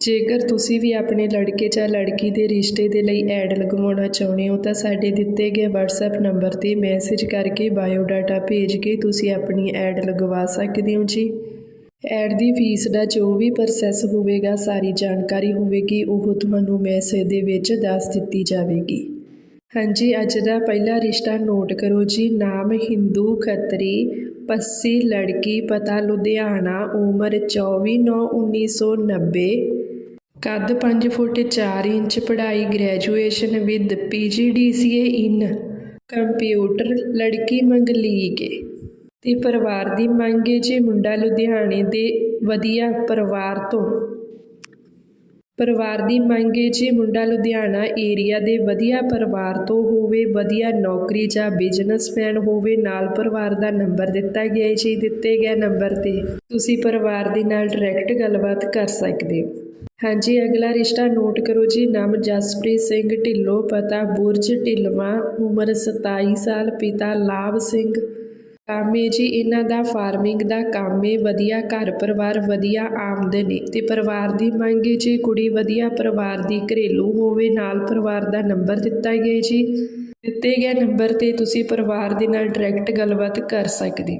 ਜੇਕਰ ਤੁਸੀਂ ਵੀ ਆਪਣੇ ਲੜਕੇ ਜਾਂ ਲੜਕੀ ਦੇ ਰਿਸ਼ਤੇ ਦੇ ਲਈ ਐਡ ਲਗਵਾਉਣਾ ਚਾਹੁੰਦੇ ਹੋ, ਤਾਂ ਸਾਡੇ ਦਿੱਤੇ ਗਏ WhatsApp ਨੰਬਰ ਤੇ ਮੈਸੇਜ ਕਰਕੇ ਬਾਇਓਡਾਟਾ ਭੇਜ ਕੇ ਤੁਸੀਂ ਆਪਣੀ ਐਡ ਲਗਵਾ ਸਕਦੇ ਹੋ ਜੀ। ਐਡ ਦੀ ਫੀਸ ਦਾ ਜੋ ਵੀ ਪ੍ਰੋਸੈਸ ਹੋਵੇਗਾ, ਸਾਰੀ ਜਾਣਕਾਰੀ ਹੋਵੇਗੀ, ਉਹ ਤੁਹਾਨੂੰ ਮੈਸੇਜ ਦੇ ਵਿੱਚ ਦੱਸ ਦਿੱਤੀ ਜਾਵੇਗੀ। ਹਾਂਜੀ, ਅੱਜ ਦਾ ਪਹਿਲਾ ਰਿਸ਼ਤਾ ਨੋਟ ਕਰੋ ਜੀ। ਨਾਮ ਹਿੰਦੂ ਖੱਤਰੀ, ਪੱਸੀ ਲੜਕੀ, ਪਤਾ ਲੁਧਿਆਣਾ, ਉਮਰ 24/9/1990 ਕੱਦ 5 ਫੁੱਟ 4 ਇੰਚ ਪੜ੍ਹਾਈ graduation with PGDCA in computer ਲੜਕੀ ਮੰਗਲੀਕ। ਹੈ ਤੇ ਪਰਿਵਾਰ ਦੀ ਮੰਗ ਹੈ ਜੇ ਮੁੰਡਾ ਲੁਧਿਆਣੇ ਦੇ ਵਧੀਆ ਪਰਿਵਾਰ ਤੋਂ ਪਰਿਵਾਰ ਦੀ ਮੰਗ ਹੈ ਜੀ ਮੁੰਡਾ ਲੁਧਿਆਣਾ ਏਰੀਆ ਦੇ ਵਧੀਆ ਪਰਿਵਾਰ ਤੋਂ ਹੋਵੇ, ਵਧੀਆ ਨੌਕਰੀ ਜਾਂ ਬਿਜ਼ਨਸਮੈਨ ਹੋਵੇ, ਨਾਲ ਪਰਿਵਾਰ ਦਾ ਨੰਬਰ ਦਿੱਤਾ ਗਿਆ ਹੈ ਜੀ, ਦਿੱਤੇ ਗਏ ਨੰਬਰ ਤੇ। ਤੁਸੀਂ ਪਰਿਵਾਰ ਦੇ ਨਾਲ ਡਾਇਰੈਕਟ ਗੱਲਬਾਤ ਕਰ ਸਕਦੇ ਹੋ। ਹਾਂਜੀ, ਅਗਲਾ ਰਿਸ਼ਤਾ ਨੋਟ ਕਰੋ ਜੀ। ਨਾਮ ਜਸਪ੍ਰੀਤ ਸਿੰਘ ਢਿੱਲੋਂ, ਪਤਾ ਬੁਰਜ ਢਿਲਵਾ, ਉਮਰ 27 ਸਾਲ, ਪਿਤਾ ਲਾਭ ਸਿੰਘ। ਕੰਮ ਹੈ ਜੀ, ਇਹਨਾਂ ਦਾ ਫਾਰਮਿੰਗ ਦਾ ਕੰਮ ਹੈ ਵਧੀਆ ਘਰ ਪਰਿਵਾਰ, ਵਧੀਆ ਆਮਦਨ ਹੈ ਅਤੇ ਪਰਿਵਾਰ ਦੀ ਮੰਗ ਹੈ ਜੀ, ਕੁੜੀ ਵਧੀਆ ਪਰਿਵਾਰ ਦੀ ਘਰੇਲੂ ਹੋਵੇ, ਨਾਲ ਪਰਿਵਾਰ ਦਾ ਨੰਬਰ ਦਿੱਤਾ ਗਿਆ ਜੀ। ਦਿੱਤੇ ਗਏ ਨੰਬਰ ਤੇ ਤੁਸੀਂ ਪਰਿਵਾਰ ਦੇ ਨਾਲ ਡਾਇਰੈਕਟ ਗੱਲਬਾਤ ਕਰ ਸਕਦੇ।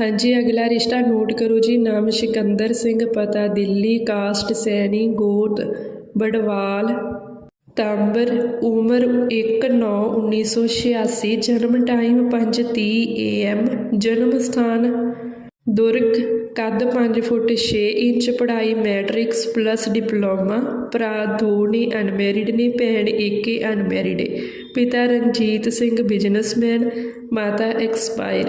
ਹਾਂਜੀ, ਅਗਲਾ ਰਿਸ਼ਤਾ ਨੋਟ ਕਰੋ ਜੀ। ਨਾਮ ਸਿਕੰਦਰ ਸਿੰਘ, ਪਤਾ ਦਿੱਲੀ, ਕਾਸਟ ਸੈਣੀ, ਗੋਤ, ਬੜਵਾਲ। ਤਾਂਬਰ ਉਮਰ 1/9/1986 ਜਨਮ ਟਾਈਮ 5:30 AM ਜਨਮ ਸਥਾਨ ਦੁਰਗ, ਕੱਦ 5 ਫੁੱਟ 6 ਇੰਚ, ਪੜ੍ਹਾਈ ਮੈਟ੍ਰਿਕਸ ਪਲੱਸ ਡਿਪਲੋਮਾ, ਭਰਾ ਦੋ ਨੇ ਅਨਮੈਰਿਡ ਨੇ, ਭੈਣ ਇੱਕ ਏਕੇ ਅਨਮੈਰਿਡ ਹੈ ਪਿਤਾ ਰਣਜੀਤ ਸਿੰਘ ਬਿਜ਼ਨਸਮੈਨ ਮਾਤਾ ਐਕਸਪਾਇਰ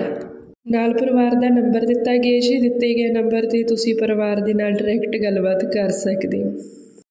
ਨਾਲ ਪਰਿਵਾਰ ਦਾ ਨੰਬਰ ਦਿੱਤਾ ਗਿਆ ਜੀ ਦਿੱਤੇ ਗਏ ਨੰਬਰ ਤੇ ਤੁਸੀਂ ਪਰਿਵਾਰ ਦੇ ਨਾਲ ਡਾਇਰੈਕਟ ਗੱਲਬਾਤ ਕਰ ਸਕਦੇ ਹੋ।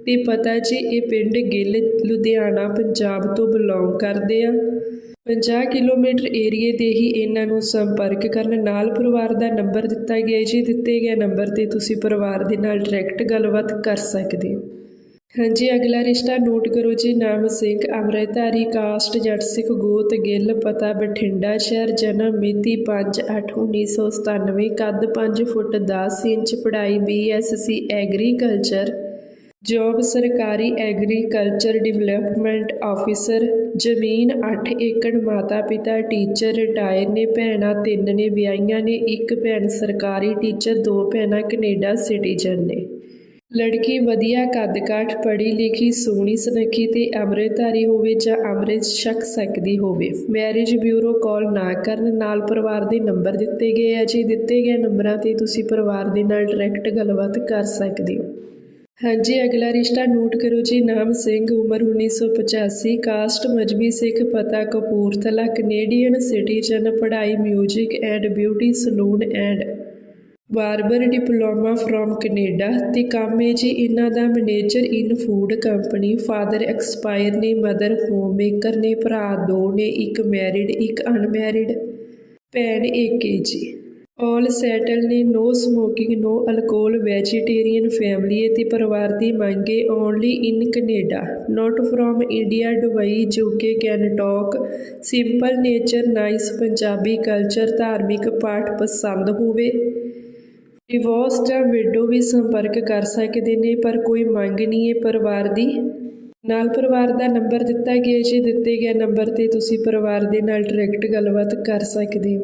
ਅਤੇ ਪਤਾ ਜੀ ਇਹ ਪਿੰਡ ਗਿੱਲ, ਲੁਧਿਆਣਾ, ਪੰਜਾਬ ਤੋਂ ਬਿਲੋਂਗ ਕਰਦੇ ਆ। 50 ਕਿਲੋਮੀਟਰ ਏਰੀਏ ਦੇ ਹੀ ਇਹਨਾਂ ਨੂੰ ਸੰਪਰਕ ਕਰਨ ਨਾਲ ਪਰਿਵਾਰ ਦਾ ਨੰਬਰ ਦਿੱਤਾ ਗਿਆ ਜੀ ਦਿੱਤੇ ਗਏ ਨੰਬਰ ਤੇ ਤੁਸੀਂ ਪਰਿਵਾਰ ਦੇ ਨਾਲ ਡਾਇਰੈਕਟ ਗੱਲਬਾਤ ਕਰ ਸਕਦੇ ਹੋ। ਹਾਂਜੀ, ਅਗਲਾ ਰਿਸ਼ਤਾ ਨੋਟ ਕਰੋ ਜੀ। ਨਾਮ ਸਿੰਘ ਅਮਰਤਾਰੀ ਕਾਸਟ, ਜੱਟ ਸਿੱਖ, ਗੋਤ, ਗਿੱਲ, ਪਤਾ, ਬਠਿੰਡਾ ਸ਼ਹਿਰ, ਜਨਮ ਮਿਤੀ 5/8/1997 ਕੱਦ 5 ਫੁੱਟ 10 ਇੰਚ, ਪੜ੍ਹਾਈ ਬੀਐਸਸੀ ਐਗਰੀਕਲਚਰ ਜੋਬ ਸਰਕਾਰੀ ਐਗਰੀਕਲਚਰ ਡਿਵੈਲਪਮੈਂਟ ਆਫਿਸਰ, ਜ਼ਮੀਨ ਅੱਠ ਏਕੜ ਮਾਤਾ ਪਿਤਾ ਟੀਚਰ, ਰਿਟਾਇਰ ਨੇ ਭੈਣਾਂ ਤਿੰਨ ਨੇ, ਵਿਆਹੀਆਂ ਨੇ, ਇੱਕ ਭੈਣ ਸਰਕਾਰੀ ਟੀਚਰ, ਦੋ ਭੈਣਾਂ ਕੈਨੇਡਾ ਸਿਟੀਜ਼ਨ ਨੇ। ਲੜਕੀ ਵਧੀਆ ਕੱਦ ਕਾਠ ਪੜ੍ਹੀ ਲਿਖੀ ਸੋਹਣੀ ਸੁਨੱਖੀ ਤੇ ਅੰਮ੍ਰਿਤਧਾਰੀ ਹੋਵੇ ਜਾਂ ਅੰਮ੍ਰਿਤ ਛਕ ਸਕਦੀ ਹੋਵੇ। ਮੈਰਿਜ ਬਿਊਰੋ ਕਾਲ ਨਾ ਕਰਨ ਨਾਲ ਪਰਿਵਾਰ ਦੇ ਨੰਬਰ ਦਿੱਤੇ ਗਏ ਆ ਜੀ। ਦਿੱਤੇ ਗਏ ਨੰਬਰਾਂ ਤੇ ਤੁਸੀਂ ਪਰਿਵਾਰ ਦੇ ਨਾਲ ਡਾਇਰੈਕਟ ਗੱਲਬਾਤ ਕਰ ਸਕਦੇ ਹੋ। ਹਾਂਜੀ, ਅਗਲਾ ਰਿਸ਼ਤਾ ਨੋਟ ਕਰੋ ਜੀ। ਨਾਮ ਸਿੰਘ, ਉਮਰ 1985 ਕਾਸਟ ਮਜਬੀ ਸਿੱਖ ਪਤਾ ਕਪੂਰਥਲਾ ਕੈਨੇਡੀਅਨ ਸਿਟੀਜ਼ਨ ਪੜ੍ਹਾਈ 뮤직 and beauty salon and barber diploma from Canada ਤੇ ਕੰਮ ਹੈ ਜੀ, ਇਹਨਾਂ ਦਾ manager in food company father expire ਨੇ ਮਦਰ ਹੋਮ ਮੇਕਰ ਨੇ, ਭਰਾ ਦੋ ਨੇ, ਇੱਕ ਮੈਰਿਡ ਇੱਕ ਅਨਮੈਰਿਡ ਭੈਣ ਇੱਕ ਹੈ ਜੀ। ਆਲ ਸੈਟਲ ਨੇ no smoking no alcohol vegetarian family ਅਤੇ ਪਰਿਵਾਰ ਦੀ ਮੰਗੇ only in Canada not from India Dubai UK can talk simple nature nice Punjabi culture ਧਾਰਮਿਕ ਪਾਠ ਪਸੰਦ ਹੋਵੇ। ਡਿਵੋਰਸ ਜਾਂ ਵਿਡੋ ਵੀ ਸੰਪਰਕ ਕਰ ਸਕਦੇ ਨੇ, ਪਰ ਕੋਈ ਮੰਗ ਨਹੀਂ ਹੈ ਪਰਿਵਾਰ ਦੀ। ਨਾਲ ਪਰਿਵਾਰ ਦਾ ਨੰਬਰ ਦਿੱਤਾ ਗਿਆ ਜੀ, ਦਿੱਤੇ ਗਏ ਨੰਬਰ ਤੇ ਤੁਸੀਂ ਪਰਿਵਾਰ ਦੇ ਨਾਲ ਡਾਇਰੈਕਟ ਗੱਲਬਾਤ ਕਰ ਸਕਦੇ ਹੋ।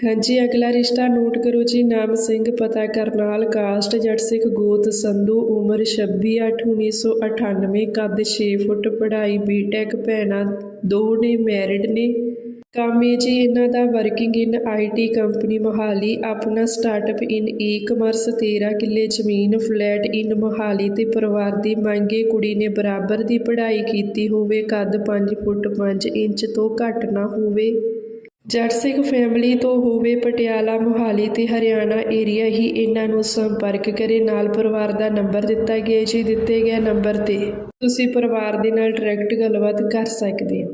ਹਾਂਜੀ, ਅਗਲਾ ਰਿਸ਼ਤਾ ਨੋਟ ਕਰੋ ਜੀ। ਨਾਮ ਸਿੰਘ, ਪਤਾ ਕਰਨਾਲ, ਕਾਸਟ, ਜੱਟ ਸਿੱਖ, ਗੋਤ, ਸੰਧੂ, ਉਮਰ 26/8/1998 ਕੱਦ 6 ਫੁੱਟ, ਪੜ੍ਹਾਈ ਬੀਟੈਕ ਭੈਣਾਂ ਦੋ ਨੇ ਮੈਰਿਡ ਨੇ। ਕੰਮ ਹੈ ਜੀ, ਇਹਨਾਂ ਦਾ working in IT company Mohali, ਆਪਣਾ ਸਟਾਰਟਅਪ ਇਨ ਈ-ਕਮਰਸ 13 ਕਿੱਲੇ ਜ਼ਮੀਨ ਫਲੈਟ ਇਨ ਮੋਹਾਲੀ ਤੇ ਪਰਿਵਾਰ ਦੀ ਮੰਗੇ ਕੁੜੀ ਨੇ ਬਰਾਬਰ ਦੀ ਪੜ੍ਹਾਈ ਕੀਤੀ ਹੋਵੇ, ਕੱਦ 5 ਫੁੱਟ 5 ਇੰਚ ਤੋਂ ਘੱਟ ਨਾ ਹੋਵੇ। ਜੱਟ ਸਿੱਖ ਫੈਮਿਲੀ ਤੋਂ ਹੋਵੇ ਪਟਿਆਲਾ, ਮੋਹਾਲੀ ਤੇ ਹਰਿਆਣਾ ਏਰੀਆ ਹੀ ਇਹਨਾਂ ਨੂੰ ਸੰਪਰਕ ਕਰੇ। ਨਾਲ ਪਰਿਵਾਰ ਦਾ ਨੰਬਰ ਦਿੱਤਾ ਗਿਆ ਜੀ। ਦਿੱਤੇ ਗਏ ਨੰਬਰ ਤੇ ਤੁਸੀਂ ਪਰਿਵਾਰ ਦੇ ਨਾਲ ਡਾਇਰੈਕਟ ਗੱਲਬਾਤ ਕਰ ਸਕਦੇ ਹੋ।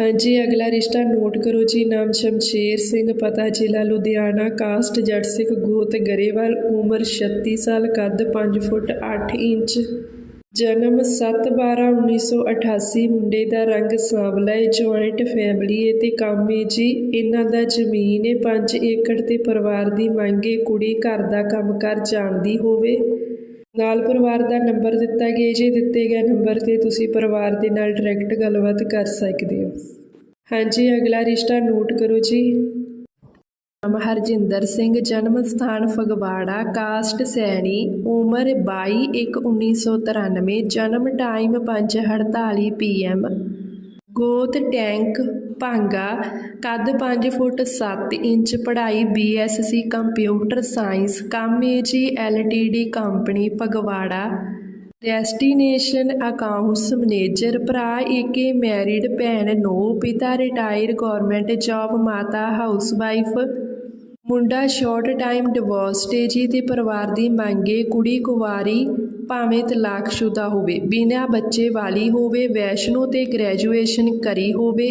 ਹਾਂਜੀ, ਅਗਲਾ ਰਿਸ਼ਤਾ ਨੋਟ ਕਰੋ ਜੀ। ਨਾਮ ਸ਼ਮਸ਼ੇਰ ਸਿੰਘ, ਪਤਾ ਜ਼ਿਲ੍ਹਾ ਲੁਧਿਆਣਾ ਕਾਸਟ ਜੱਟ ਸਿੱਖ ਗੋਤ ਗਰੇਵਾਲ, ਉਮਰ 36 ਸਾਲ, ਕੱਦ 5 ਫੁੱਟ 8 ਇੰਚ। ਜਨਮ 7/12/1988 ਮੁੰਡੇ ਦਾ ਰੰਗ ਸਾਂਵਲਾ ਹੈ ਜੁਆਇੰਟ ਫੈਮਿਲੀ ਹੈ ਤੇ ਕੰਮ ਹੈ ਜੀ। ਇਹਨਾਂ ਦਾ ਜ਼ਮੀਨ ਹੈ 5 ਏਕੜ ਤੇ ਪਰਿਵਾਰ ਦੀ ਮੰਗ ਹੈ ਕੁੜੀ ਘਰ ਦਾ ਕੰਮਕਾਰ ਜਾਣਦੀ ਹੋਵੇ। ਨਾਲ ਪਰਿਵਾਰ ਦਾ ਨੰਬਰ ਦਿੱਤਾ ਗਿਆ ਜੀ, ਦਿੱਤੇ ਗਏ ਨੰਬਰ ਤੇ ਤੁਸੀਂ ਪਰਿਵਾਰ ਦੇ ਨਾਲ ਡਾਇਰੈਕਟ ਗੱਲਬਾਤ ਕਰ ਸਕਦੇ ਹੋ। ਹਾਂਜੀ, ਅਗਲਾ ਰਿਸ਼ਤਾ ਨੋਟ ਕਰੋ ਜੀ। ਨਾਮ ਹਰਜਿੰਦਰ ਸਿੰਘ, ਜਨਮ ਸਥਾਨ ਫਗਵਾੜਾ, ਕਾਸਟ ਸੈਣੀ, ਉਮਰ 22/1/1993 ਜਨਮ ਟਾਈਮ 5:48 ਪੀਐਮ ਗੋਤ ਟੈਂਕ ਭਾਂਗਾ, ਕੱਦ 5 ਫੁੱਟ 7 ਇੰਚ, ਪੜ੍ਹਾਈ ਬੀਐਸਸੀ ਕੰਪਿਊਟਰ ਸਾਇੰਸ, ਕੰਮ A G LTD company Phagwara. Destination accounts manager, ਭਰਾ ਏਕੇ ਮੈਰਿਡ ਭੈਣ, ਨੋ ਪਿਤਾ, ਰਿਟਾਇਰ ਗਵਰਨਮੈਂਟ ਜੌਬ, ਮਾਤਾ ਹਾਊਸਵਾਈਫ। ਮੁੰਡਾ short time divorced A G ਤੇ ਪਰਿਵਾਰ ਦੀ ਮੰਗੇ ਕੁੜੀ ਕੁਵਾਰੀ ਭਾਵੇਂ ਤਲਾਕਸ਼ੁਦਾ ਹੋਵੇ, ਬਿਨਾਂ ਬੱਚੇ ਵਾਲੀ ਹੋਵੇ, ਵੈਸ਼ਨੋ ਤੇ ਗ੍ਰੈਜੂਏਸ਼ਨ ਕਰੀ ਹੋਵੇ,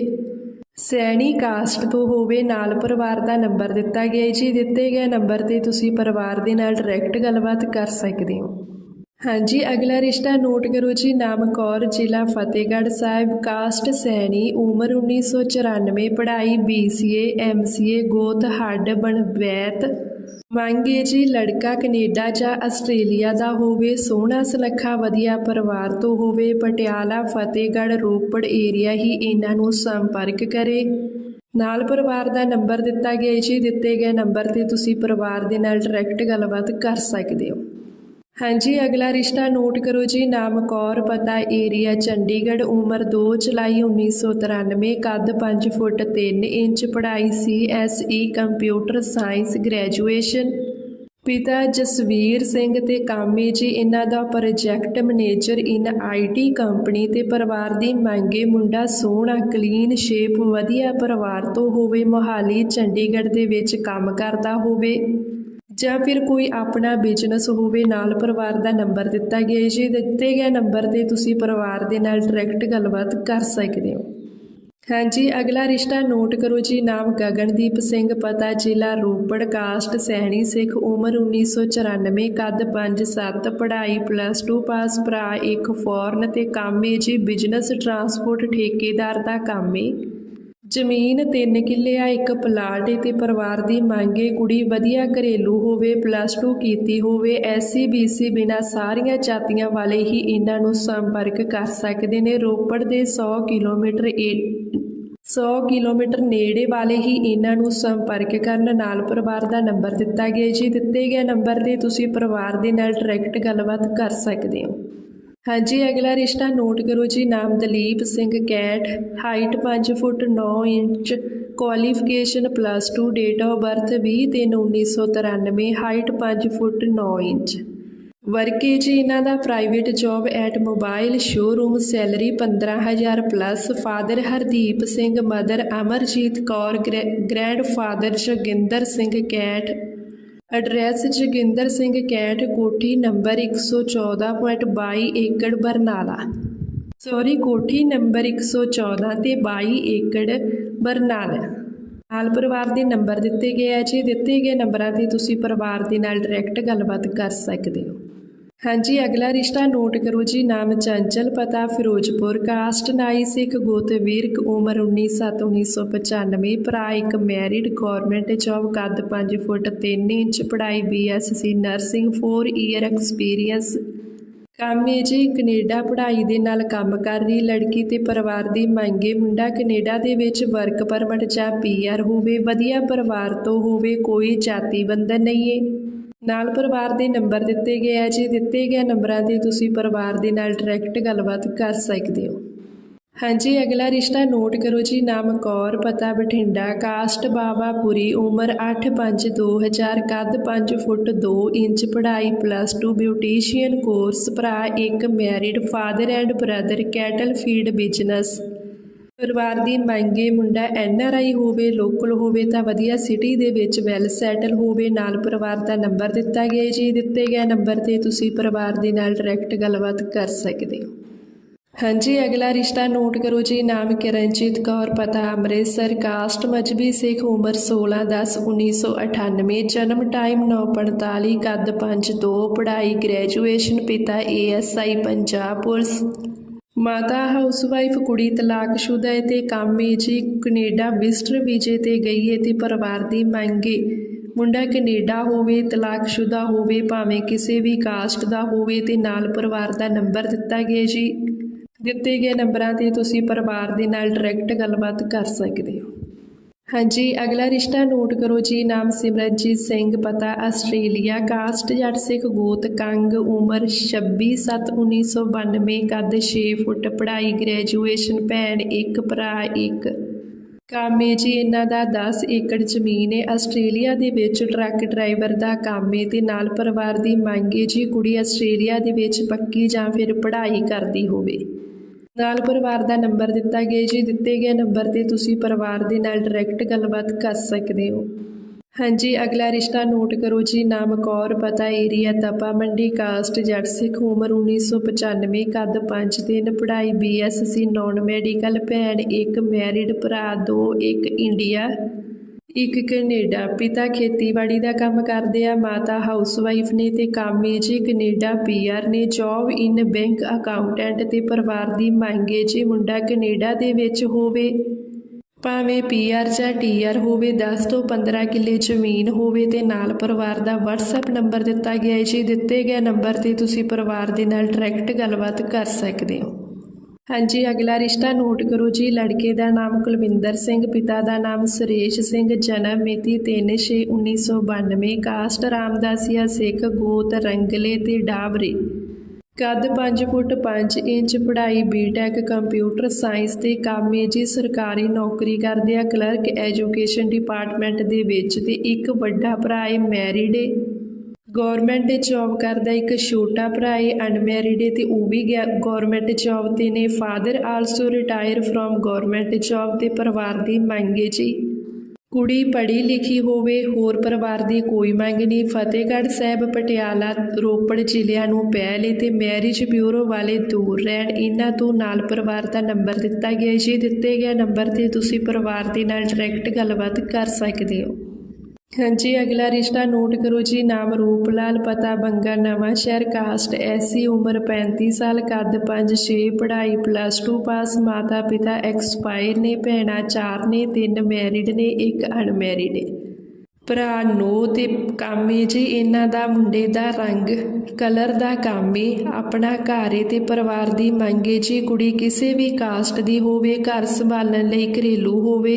ਸੈਣੀ ਕਾਸਟ ਤੋਂ ਹੋਵੇ, ਨਾਲ ਪਰਿਵਾਰ ਦਾ ਨੰਬਰ ਦਿੱਤਾ ਗਿਆ ਜੀ ਦਿੱਤੇ ਗਏ ਨੰਬਰ ਤੇ ਤੁਸੀਂ ਪਰਿਵਾਰ ਦੇ ਨਾਲ ਡਾਇਰੈਕਟ ਗੱਲਬਾਤ ਕਰ ਸਕਦੇ ਹੋ। ਹਾਂਜੀ, ਅਗਲਾ ਰਿਸ਼ਤਾ ਨੋਟ ਕਰੋ ਜੀ। ਨਾਮ ਕੌਰ, ਜ਼ਿਲ੍ਹਾ ਫਤਿਹਗੜ੍ਹ ਸਾਹਿਬ। ਕਾਸਟ ਸੈਣੀ, ਉਮਰ 1994 ਪੜ੍ਹਾਈ BCA MCA ਗੋਤ, ਹੱਡ ਬਣਵੈਤ ਮੰਗੇ ਜੀ, ਲੜਕਾ ਕੈਨੇਡਾ ਜਾਂ ਆਸਟ੍ਰੇਲੀਆ ਦਾ ਹੋਵੇ, ਸੋਹਣਾ ਸੁਨੱਖਾ, ਵਧੀਆ ਪਰਿਵਾਰ ਤੋਂ ਹੋਵੇ, ਪਟਿਆਲਾ, ਫਤਿਹਗੜ੍ਹ, ਰੋਪੜ ਏਰੀਆ ਹੀ ਇਹਨਾਂ ਨੂੰ ਸੰਪਰਕ ਕਰੇ। ਨਾਲ ਪਰਿਵਾਰ ਦਾ ਨੰਬਰ ਦਿੱਤਾ ਗਿਆ ਜੀ। ਦਿੱਤੇ ਗਏ ਨੰਬਰ ਤੇ ਤੁਸੀਂ ਪਰਿਵਾਰ ਦੇ ਨਾਲ ਡਾਇਰੈਕਟ ਗੱਲਬਾਤ ਕਰ ਸਕਦੇ ਹੋ। ਹਾਂਜੀ, ਅਗਲਾ ਰਿਸ਼ਤਾ ਨੋਟ ਕਰੋ ਜੀ। ਨਾਮ ਕੌਰ ਪਤਾ ਏਰੀਆ, ਚੰਡੀਗੜ੍ਹ, ਉਮਰ 2 ਜੁਲਾਈ 1993 ਕੱਦ 5 ਫੁੱਟ 3 ਇੰਚ, ਪੜ੍ਹਾਈ C S E, computer science, graduation. ਪਿਤਾ ਜਸਵੀਰ ਸਿੰਘ ਤੇ ਕਾਮੇ ਜੀ, ਇਹਨਾਂ ਦਾ project manager in IT company ਤੇ ਪਰਿਵਾਰ ਦੀ ਮੰਗੇ ਮੁੰਡਾ ਸੋਹਣਾ, ਕਲੀਨ ਸ਼ੇਪ, ਵਧੀਆ ਪਰਿਵਾਰ ਤੋਂ ਹੋਵੇ, ਮੋਹਾਲੀ, ਚੰਡੀਗੜ੍ਹ ਦੇ ਵਿੱਚ ਕੰਮ ਕਰਦਾ ਹੋਵੇ। ਜਾਂ ਫਿਰ ਕੋਈ ਆਪਣਾ ਬਿਜ਼ਨਸ ਹੋਵੇ, ਨਾਲ ਪਰਿਵਾਰ ਦਾ ਨੰਬਰ ਦਿੱਤਾ ਗਿਆ ਹੈ, ਜੀ ਦਿੱਤੇ ਗਏ ਨੰਬਰ ਤੇ ਤੁਸੀਂ ਪਰਿਵਾਰ ਦੇ ਨਾਲ ਡਾਇਰੈਕਟ ਗੱਲਬਾਤ ਕਰ ਸਕਦੇ ਹੋ। ਹਾਂਜੀ, ਅਗਲਾ ਰਿਸ਼ਤਾ ਨੋਟ ਕਰੋ ਜੀ, ਨਾਮ ਗਗਨਦੀਪ ਸਿੰਘ, ਪਤਾ ਜ਼ਿਲ੍ਹਾ ਰੋਪੜ, ਕਾਸਟ ਸਹਿਣੀ ਸਿੱਖ, ਉਮਰ 1994 ਕੱਦ 5-7 ਪੜ੍ਹਾਈ ਪਲੱਸ 2 ਪਾਸ ਭਰਾ ਇੱਕ, ਫੋਰਨ ਤੇ ਕੰਮ ਏ ਜੀ ਬਿਜ਼ਨਸ ਟਰਾਂਸਪੋਰਟ ਠੇਕੇਦਾਰ ਦਾ ਕੰਮ ਏ ਜ਼ਮੀਨ ਤਿੰਨ ਕਿੱਲੇ ਆ, ਇੱਕ ਪਲਾਟ ਏ ਤੇ ਪਰਿਵਾਰ ਦੀ ਮੰਗੇ ਕੁੜੀ ਵਧੀਆ ਘਰੇਲੂ ਹੋਵੇ ਪਲੱਸ 2 ਕੀਤੀ ਹੋਵੇ ਐਸਸੀ ਬੀਸੀ ਬਿਨਾ ਸਾਰੀਆਂ ਜਾਤੀਆਂ ਵਾਲੇ ਹੀ ਇਹਨਾਂ ਨੂੰ ਸੰਪਰਕ ਕਰ ਸਕਦੇ ਨੇ। ਰੋਪੜ ਦੇ 100 ਕਿਲੋਮੀਟਰ ਏ 100 ਕਿਲੋਮੀਟਰ ਨੇੜੇ ਵਾਲੇ ਹੀ ਇਹਨਾਂ ਨੂੰ ਸੰਪਰਕ ਕਰਨ ਨਾਲ ਪਰਿਵਾਰ ਦਾ ਨੰਬਰ ਦਿੱਤਾ ਗਿਆ ਜੀ, ਦਿੱਤੇ ਗਏ ਨੰਬਰ ਤੇ ਤੁਸੀਂ ਪਰਿਵਾਰ ਦੇ ਨਾਲ ਡਾਇਰੈਕਟ ਗੱਲਬਾਤ ਕਰ ਸਕਦੇ ਹੋ। ਹਾਂਜੀ, ਅਗਲਾ ਰਿਸ਼ਤਾ ਨੋਟ ਕਰੋ ਜੀ, ਨਾਮ Dalip Singh cat height 5 foot 9 inch qualification plus 2 date of birth 20/3/1993 height 5 foot 9 inch. ਵਰਕੇ ਜੀ, ਇਹਨਾਂ ਦਾ private job at mobile showroom salary 15000 plus father Hardeep Singh mother Amarjeet Kaur grand father Joginder Singh cat address Joginder Singh ਕੈਂਟ ਕੋਠੀ number 114.22 ਏਕੜ Barnala. Sorry ਕੋਠੀ number 114 ਤੇ 22 ਏਕੜ ਬਰਨਾਲਾ। ਨਾਲ ਪਰਿਵਾਰ ਦੇ ਨੰਬਰ ਦਿੱਤੇ ਗਏ ਆ ਜੀ। ਦਿੱਤੇ ਗਏ ਨੰਬਰਾਂ ਤੇ ਤੁਸੀਂ ਪਰਿਵਾਰ ਦੇ ਨਾਲ ਡਾਇਰੈਕਟ ਗੱਲਬਾਤ ਕਰ ਸਕਦੇ ਹੋ। ਹਾਂਜੀ, ਅਗਲਾ ਰਿਸ਼ਤਾ ਨੋਟ ਕਰੋ ਜੀ। ਨਾਮ ਚੰਚਲ, ਪਤਾ ਫਿਰੋਜ਼ਪੁਰ। ਕਾਸਟ ਨਾਈ ਸਿੱਖ ਗੋਤ ਵੀਰਕ, ਉਮਰ 19/7/1995 ਭਰਾ ਇੱਕ ਮੈਰਿਡ ਗਵਰਨਮੈਂਟ ਜੌਬ, ਕੱਦ 5 ਫੁੱਟ 3 ਇੰਚ, ਪੜ੍ਹਾਈ ਬੀਐਸਸੀ ਨਰਸਿੰਗ 4 ਈਅਰ ਐਕਸਪੀਰੀਅੰਸ ਕੰਮ ਹੈ ਜੀ, ਕੈਨੇਡਾ ਪੜ੍ਹਾਈ ਦੇ ਨਾਲ ਕੰਮ ਕਰ ਰਹੀ ਲੜਕੀ ਤੇ ਪਰਿਵਾਰ ਦੀ ਮੰਗੇ ਮੁੰਡਾ। ਕੈਨੇਡਾ ਦੇ ਵਿੱਚ ਵਰਕ ਪਰਮਿਟ ਜਾਂ ਪੀਆਰ ਹੋਵੇ, ਵਧੀਆ ਪਰਿਵਾਰ ਤੋਂ ਹੋਵੇ, ਕੋਈ ਜਾਤੀ ਬੰਧਨ ਨਹੀਂ ਏ। ਨਾਲ ਪਰਿਵਾਰ ਦੇ ਨੰਬਰ ਦਿੱਤੇ ਗਏ ਆ। ਜੀ ਦਿੱਤੇ ਗਏ ਨੰਬਰਾਂ ਤੇ ਤੁਸੀਂ ਪਰਿਵਾਰ ਦੇ ਨਾਲ ਡਾਇਰੈਕਟ ਗੱਲਬਾਤ ਕਰ ਸਕਦੇ ਹੋ। ਹਾਂਜੀ, ਅਗਲਾ ਰਿਸ਼ਤਾ ਨੋਟ ਕਰੋ ਜੀ। ਨਾਮ ਕੌਰ, ਪਤਾ ਬਠਿੰਡਾ, ਕਾਸਟ ਬਾਵਾਪੁਰੀ, ਉਮਰ 8/5/2000 ਕੱਦ 5 ਫੁੱਟ 2 ਇੰਚ, ਪੜ੍ਹਾਈ ਪਲੱਸ 2 ਬਿਊਟੀਸ਼ੀਅਨ ਕੋਰਸ ਭਰਾ ਇੱਕ married father and brother cattle feed business ਪਰਿਵਾਰ ਦੀ ਮੰਗੇ ਮੁੰਡਾ ਐਨ ਆਰ ਆਈ ਹੋਵੇ ਲੋਕਲ ਹੋਵੇ ਤਾਂ ਵਧੀਆ ਸਿਟੀ ਦੇ ਵਿੱਚ ਵੈਲ ਸੈਟਲ ਹੋਵੇ, ਨਾਲ ਪਰਿਵਾਰ ਦਾ ਨੰਬਰ ਦਿੱਤਾ ਗਿਆ ਜੀ, ਦਿੱਤੇ ਗਏ ਨੰਬਰ ਤੇ ਤੁਸੀਂ ਪਰਿਵਾਰ ਦੇ ਨਾਲ ਡਾਇਰੈਕਟ ਗੱਲਬਾਤ ਕਰ ਸਕਦੇ ਹੋ। ਹਾਂਜੀ, ਅਗਲਾ ਰਿਸ਼ਤਾ ਨੋਟ ਕਰੋ ਜੀ। ਨਾਮ ਕਿਰਨਜੀਤ ਕੌਰ, ਪਤਾ ਅੰਮ੍ਰਿਤਸਰ, ਕਾਸਟ ਮਜਬੀ ਸਿੱਖ, ਉਮਰ 16 10 1998 ਜਨਮ ਟਾਈਮ 9:45 ਕੱਦ 5'2 ਪੜ੍ਹਾਈ ਗ੍ਰੈਜੂਏਸ਼ਨ ਪਿਤਾ ਏਐਸਆਈ ਪੰਜਾਬ ਪੁਲਿਸ। ਮਾਤਾ ਹਾਊਸਵਾਈਫ ਕੁੜੀ ਤਲਾਕਸ਼ੁਦਾ ਹੈ ਤੇ ਕੰਮ ਹੈ ਜੀ ਕੈਨੇਡਾ ਵਿਜ਼ਟਰ ਵੀਜ਼ੇ ਤੇ ਗਈ ਹੈ ਤੇ ਪਰਿਵਾਰ ਦੀ ਮੰਗੇ ਮੁੰਡਾ ਕੈਨੇਡਾ ਹੋਵੇ ਤਲਾਕਸ਼ੁਦਾ ਹੋਵੇ, ਭਾਵੇਂ ਕਿਸੇ ਵੀ ਕਾਸਟ ਦਾ ਹੋਵੇ ਤੇ ਨਾਲ ਪਰਿਵਾਰ ਦਾ ਨੰਬਰ ਦਿੱਤਾ ਗਿਆ ਜੀ। ਦਿੱਤੇ ਗਏ ਨੰਬਰਾਂ ਤੇ ਤੁਸੀਂ ਪਰਿਵਾਰ ਦੇ ਨਾਲ ਡਾਇਰੈਕਟ ਗੱਲਬਾਤ ਕਰ ਸਕਦੇ ਹੋ। ਹਾਂਜੀ, ਅਗਲਾ ਰਿਸ਼ਤਾ ਨੋਟ ਕਰੋ ਜੀ। ਨਾਮ ਸਿਮਰਨਜੀਤ ਸਿੰਘ, ਪਤਾ ਆਸਟ੍ਰੇਲੀਆ। ਕਾਸਟ ਜੱਟ ਸਿੱਖ ਗੋਤ ਕੰਗ, ਉਮਰ 26/7/1992 ਕੱਦ 6 ਫੁੱਟ, ਪੜ੍ਹਾਈ ਗ੍ਰੈਜੂਏਸ਼ਨ ਭੈਣ ਇੱਕ, ਭਰਾ ਇੱਕ। ਕਾਮੇ ਜੀ, ਇਹਨਾਂ ਦਾ 10 ਏਕੜ ਜ਼ਮੀਨ ਹੈ ਆਸਟ੍ਰੇਲੀਆ ਦੇ ਵਿੱਚ ਟਰੱਕ ਡਰਾਈਵਰ ਦਾ ਕੰਮ ਹੈ ਤੇ ਨਾਲ ਪਰਿਵਾਰ ਦੀ ਮੰਗ ਹੈ ਜੀ, ਕੁੜੀ ਆਸਟ੍ਰੇਲੀਆ ਦੇ ਵਿੱਚ ਪੱਕੀ ਜਾਂ ਫਿਰ ਪੜ੍ਹਾਈ ਕਰਦੀ ਹੋਵੇ। ਨਾਲ ਪਰਿਵਾਰ ਦਾ ਨੰਬਰ ਦਿੱਤਾ ਗਿਆ ਜੀ ਦਿੱਤੇ ਗਏ ਨੰਬਰ ਤੇ ਤੁਸੀਂ ਪਰਿਵਾਰ ਦੇ ਨਾਲ ਡਾਇਰੈਕਟ ਗੱਲਬਾਤ ਕਰ ਸਕਦੇ ਹੋ। ਹਾਂਜੀ, ਅਗਲਾ ਰਿਸ਼ਤਾ ਨੋਟ ਕਰੋ ਜੀ। ਨਾਮ ਕੌਰ, ਪਤਾ ਏਰੀਆ ਤਪਾ ਮੰਡੀ ਕਾਸਟ ਜੱਟ ਸਿੱਖ, ਉਮਰ 1995 ਕੱਦ 5 ਦਿਨ ਪੜ੍ਹਾਈ ਬੀਐਸਸੀ ਨਾਨ ਮੈਡੀਕਲ ਭੈਣ ਇੱਕ ਮੈਰਿਡ ਭਰਾ ਦੋ, ਇੱਕ ਇੰਡੀਆ ਇੱਕ ਕੈਨੇਡਾ ਪਿਤਾ ਖੇਤੀਬਾੜੀ ਦਾ ਕੰਮ ਕਰਦੇ ਆ, ਮਾਤਾ ਹਾਊਸਵਾਈਫ ਨੇ ਤੇ ਕਾਮੇ ਹੈ ਜੀ ਕੈਨੇਡਾ ਪੀਆਰ ਨੇ ਜੌਬ ਇਨ ਬੈਂਕ ਅਕਾਊਂਟੈਂਟ ਤੇ ਪਰਿਵਾਰ ਦੀ ਮੰਗ ਹੈ ਜੀ ਮੁੰਡਾ ਕੈਨੇਡਾ ਦੇ ਵਿੱਚ ਹੋਵੇ, ਭਾਵੇਂ ਪੀਆਰ ਜਾਂ ਟੀਆਰ ਹੋਵੇ 10 ਤੋਂ 15 ਕਿੱਲੇ ਜ਼ਮੀਨ ਹੋਵੇ ਤੇ ਨਾਲ ਪਰਿਵਾਰ ਦਾ WhatsApp ਨੰਬਰ ਦਿੱਤਾ ਗਿਆ ਹੈ, ਜੀ ਦਿੱਤੇ ਗਏ ਨੰਬਰ ਤੇ ਤੁਸੀਂ ਪਰਿਵਾਰ ਦੇ ਨਾਲ ਡਾਇਰੈਕਟ ਗੱਲਬਾਤ ਕਰ ਸਕਦੇ ਹੋ। ਹਾਂਜੀ, ਅਗਲਾ ਰਿਸ਼ਤਾ ਨੋਟ ਕਰੋ ਜੀ। ਲੜਕੇ ਦਾ ਨਾਮ ਕੁਲਵਿੰਦਰ ਸਿੰਘ, ਪਿਤਾ ਦਾ ਨਾਮ ਸੁਰੇਸ਼ ਸਿੰਘ, ਜਨਮ ਮਿਤੀ 3/6/1992 ਕਾਸਟ ਰਾਮਦਾਸੀਆ ਸਿੱਖ, ਗੋਤ ਰੰਗਲੇ ਤੇ ਡਾਬਰੇ। ਕੱਦ 5 ਫੁੱਟ 5 ਇੰਚ, ਪੜ੍ਹਾਈ ਬੀਟੈਕ ਕੰਪਿਊਟਰ ਸਾਇੰਸ ਤੇ ਕੰਮ ਜੀ। ਸਰਕਾਰੀ ਨੌਕਰੀ ਕਰਦੇ ਆ, ਕਲਰਕ ਐਜੂਕੇਸ਼ਨ ਡਿਪਾਰਟਮੈਂਟ ਦੇ ਵਿੱਚ ਤੇ ਇੱਕ ਵੱਡਾ ਭਰਾ ਹੈ, ਮੈਰਿਡ ਹੈ। ਗਵਰਨਮੈਂਟ ਜੌਬ ਕਰਦਾ ਇੱਕ ਛੋਟਾ ਭਰਾ ਹੈ ਅਨਮੈਰਿਡ ਹੈ ਤੇ ਉਹ ਵੀ ਗਵਰਨਮੈਂਟ ਜੌਬ ਤੇ ਨੇ। Father also retire from government job ਤੇ ਪਰਿਵਾਰ ਦੀ ਮੰਗ ਹੈ ਜੀ। ਕੁੜੀ ਪੜ੍ਹੀ ਲਿਖੀ ਹੋਵੇ, ਹੋਰ ਪਰਿਵਾਰ ਦੀ ਕੋਈ ਮੰਗ ਨਹੀਂ। ਫਤਿਹਗੜ੍ਹ ਸਾਹਿਬ, ਪਟਿਆਲਾ, ਰੋਪੜ ਜ਼ਿਲ੍ਹਿਆਂ ਨੂੰ ਪਹਿਲੇ ਤੇ ਮੈਰਿਜ ਬਿਊਰੋ ਵਾਲੇ ਦੂਰ ਰਹਿਣ। ਇਹਨਾਂ ਤੋਂ ਨਾਲ ਪਰਿਵਾਰ ਦਾ ਨੰਬਰ ਦਿੱਤਾ ਗਿਆ ਜੀ। ਦਿੱਤੇ ਗਏ ਨੰਬਰ ਤੇ ਤੁਸੀਂ ਪਰਿਵਾਰ ਦੇ ਨਾਲ ਡਾਇਰੈਕਟ ਗੱਲਬਾਤ ਕਰ ਸਕਦੇ ਹੋ। ਹਾਂਜੀ, ਅਗਲਾ ਰਿਸ਼ਤਾ ਨੋਟ ਕਰੋ ਜੀ। ਨਾਮ ਰੂਪ, ਲਾਲ ਪਤਾ, ਬੰਗਾ, ਨਵਾਂ ਸ਼ਹਿਰ, ਕਾਸਟ ਐਸੀ ਉਮਰ 35 ਸਾਲ, ਕੱਦ 5-6 ਪੜ੍ਹਾਈ ਪਲੱਸ 2 ਪਾਸ ਮਾਤਾ ਪਿਤਾ ਐਕਸਪਾਇਰ ਨੇ, ਭੈਣਾਂ ਚਾਰ ਨੇ, ਤਿੰਨ ਮੈਰਿਡ ਨੇ, ਇੱਕ ਅਨਮੈਰਿਡ ਹੈ ਭਰਾ ਨੋ ਤੇ ਕਾਮੇ ਜੀ, ਇਹਨਾਂ ਦਾ ਮੁੰਡੇ ਦਾ ਰੰਗ ਕਲਰ ਦਾ ਕਾਮੇ ਆਪਣਾ ਘਰ ਏ ਤੇ ਪਰਿਵਾਰ ਦੀ ਮੰਗੇ ਜੀ, ਕੁੜੀ ਕਿਸੇ ਵੀ ਕਾਸਟ ਦੀ ਹੋਵੇ, ਘਰ ਸੰਭਾਲਣ ਲਈ ਘਰੇਲੂ ਹੋਵੇ।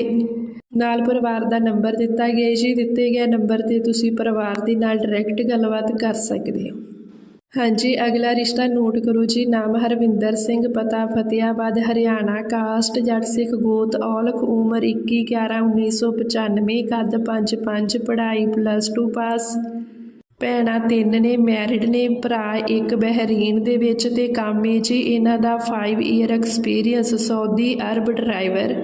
ਨਾਲ ਪਰਿਵਾਰ ਦਾ ਨੰਬਰ ਦਿੱਤਾ ਗਿਆ ਜੀ। ਦਿੱਤੇ ਗਏ ਨੰਬਰ ਤੇ ਤੁਸੀਂ ਪਰਿਵਾਰ ਦੇ ਨਾਲ ਡਾਇਰੈਕਟ ਗੱਲਬਾਤ ਕਰ ਸਕਦੇ ਹੋ। ਹਾਂਜੀ, ਅਗਲਾ ਰਿਸ਼ਤਾ ਨੋਟ ਕਰੋ ਜੀ। ਨਾਮ ਹਰਵਿੰਦਰ ਸਿੰਘ, ਪਤਾ ਫਤਿਆਬਾਦ, ਹਰਿਆਣਾ। ਕਾਸਟ ਜੱਟ ਸਿੱਖ, ਗੋਤ, ਔਲਖ, ਉਮਰ 21 11 1995 ਕੱਦ 5 5 ਪੜ੍ਹਾਈ ਪਲੱਸ 2 ਪਾਸ ਭੈਣਾਂ ਤਿੰਨ ਨੇ ਮੈਰਿਡ ਨੇ, ਭਰਾ ਇੱਕ, ਬਹਿਰੀਨ ਦੇ ਵਿੱਚ ਤੇ ਕੰਮ ਹੈ ਜੀ। ਇਹਨਾਂ ਦਾ 5 year experience Saudi Arabia driver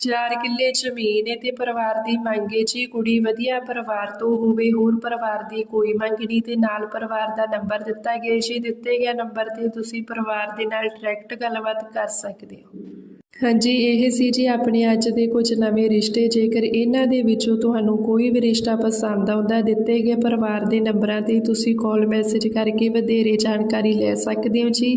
ਚਾਰ ਕਿੱਲੇ ਜ਼ਮੀਨ ਹੈ ਤੇ ਪਰਿਵਾਰ ਦੀ ਮੰਗ ਹੈ ਜੀ। ਕੁੜੀ ਵਧੀਆ ਪਰਿਵਾਰ ਤੋਂ ਹੋਵੇ, ਹੋਰ ਪਰਿਵਾਰ ਦੀ ਕੋਈ ਮੰਗ ਨਹੀਂ ਤੇ ਨਾਲ ਪਰਿਵਾਰ ਦਾ ਨੰਬਰ ਦਿੱਤਾ ਗਿਆ ਜੀ। ਦਿੱਤੇ ਗਿਆ ਨੰਬਰ ਤੇ ਤੁਸੀਂ ਪਰਿਵਾਰ ਦੇ ਨਾਲ ਡਾਇਰੈਕਟ ਗੱਲਬਾਤ ਕਰ ਸਕਦੇ ਹੋ। ਹਾਂਜੀ, ਇਹ ਸੀ ਜੀ ਆਪਣੇ ਅੱਜ ਦੇ ਕੁਝ ਨਵੇਂ ਰਿਸ਼ਤੇ। ਜੇਕਰ ਇਹਨਾਂ ਦੇ ਵਿੱਚੋਂ ਤੁਹਾਨੂੰ ਕੋਈ ਵੀ ਰਿਸ਼ਤਾ ਪਸੰਦ ਆਉਂਦਾ, ਦਿੱਤੇ ਗਏ ਪਰਿਵਾਰ ਦੇ ਨੰਬਰਾਂ ਤੇ ਤੁਸੀਂ ਕਾਲ ਮੈਸੇਜ ਕਰਕੇ ਵਧੇਰੇ ਜਾਣਕਾਰੀ ਲੈ ਸਕਦੇ ਹੋ ਜੀ।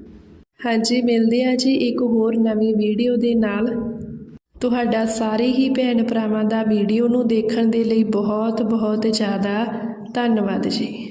ਹਾਂਜੀ, ਮਿਲਦੇ ਆ ਜੀ ਇੱਕ ਹੋਰ ਨਵੀਂ ਵੀਡੀਓ ਦੇ ਨਾਲ। ਤੁਹਾਡਾ ਸਾਰੇ ਹੀ ਭੈਣ ਭਰਾਵਾਂ ਦਾ ਵੀਡੀਓ ਨੂੰ ਦੇਖਣ ਦੇ ਲਈ ਬਹੁਤ ਬਹੁਤ ਜ਼ਿਆਦਾ ਧੰਨਵਾਦ ਜੀ।